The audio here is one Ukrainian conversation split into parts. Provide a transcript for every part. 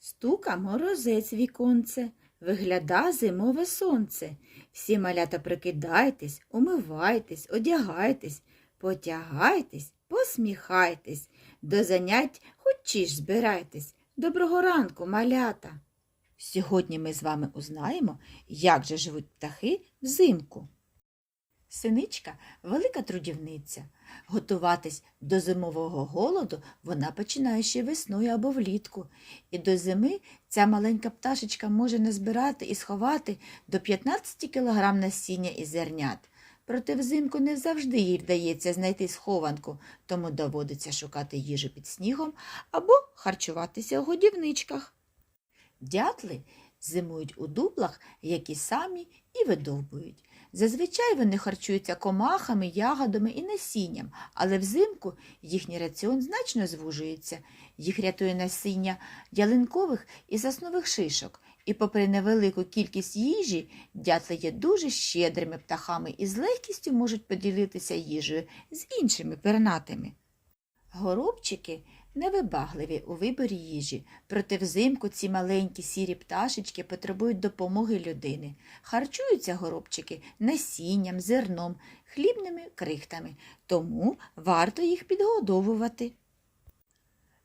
Стука морозець віконце, вигляда зимове сонце. Всі малята прикидайтесь, умивайтесь, одягайтесь, потягайтесь, посміхайтесь, до занять хочеш збирайтесь. Доброго ранку, малята! Сьогодні ми з вами узнаємо, як же живуть птахи взимку. Синичка велика трудівниця. Готуватись до зимового голоду вона починає ще весною або влітку. І до зими ця маленька пташечка може назбирати і сховати до 15 кг насіння і зернят. Проте взимку не завжди їй вдається знайти схованку, тому доводиться шукати їжу під снігом або харчуватися у годівничках. Дятли зимують у дуплах, які самі і видовбують. Зазвичай вони харчуються комахами, ягодами і насінням, але взимку їхній раціон значно звужується. Їх рятує насіння ялинкових і соснових шишок. І попри невелику кількість їжі, дятли є дуже щедрими птахами і з легкістю можуть поділитися їжею з іншими пернатими. Горобчики невибагливі у виборі їжі, проте взимку ці маленькі сірі пташечки потребують допомоги людини. Харчуються горобчики насінням, зерном, хлібними крихтами, тому варто їх підгодовувати.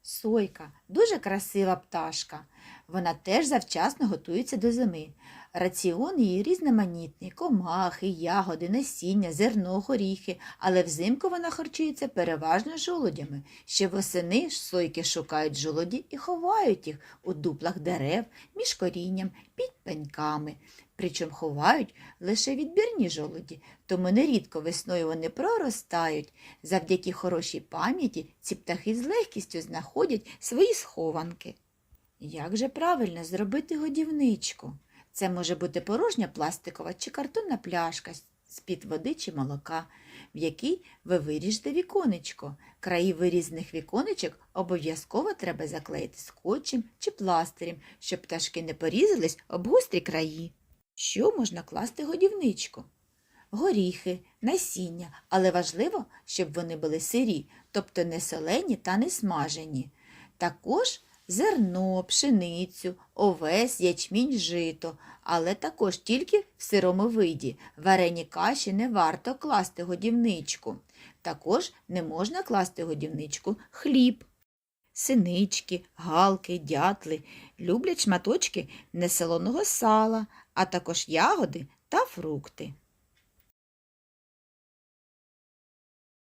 Сойка дуже красива пташка. Вона теж завчасно готується до зими. Раціон її різноманітний комахи, ягоди, насіння, зерно, горіхи, але взимку вона харчується переважно жолудями. Ще восени сойки шукають жолоді і ховають їх у дуплах дерев, між корінням, під пеньками. Причому ховають лише відбірні жолоді, тому нерідко весною вони проростають. Завдяки хорошій пам'яті ці птахи з легкістю знаходять свої схованки. Як же правильно зробити годівничку? Це може бути порожня пластикова чи картонна пляшка з-під води чи молока, в якій ви виріжете віконечко. Краї вирізаних віконечок обов'язково треба заклеїти скотчем чи пластирем, щоб пташки не порізались об гострі краї. Що можна класти годівничку? Горіхи, насіння, але важливо, щоб вони були сирі, тобто не солені та не смажені. Також зерно, пшеницю, овес, ячмінь, жито, але також тільки в сирому виді. Варені каші не варто класти годівничку. Також не можна класти годівничку хліб. Синички, галки, дятли люблять шматочки несолоного сала, а також ягоди та фрукти.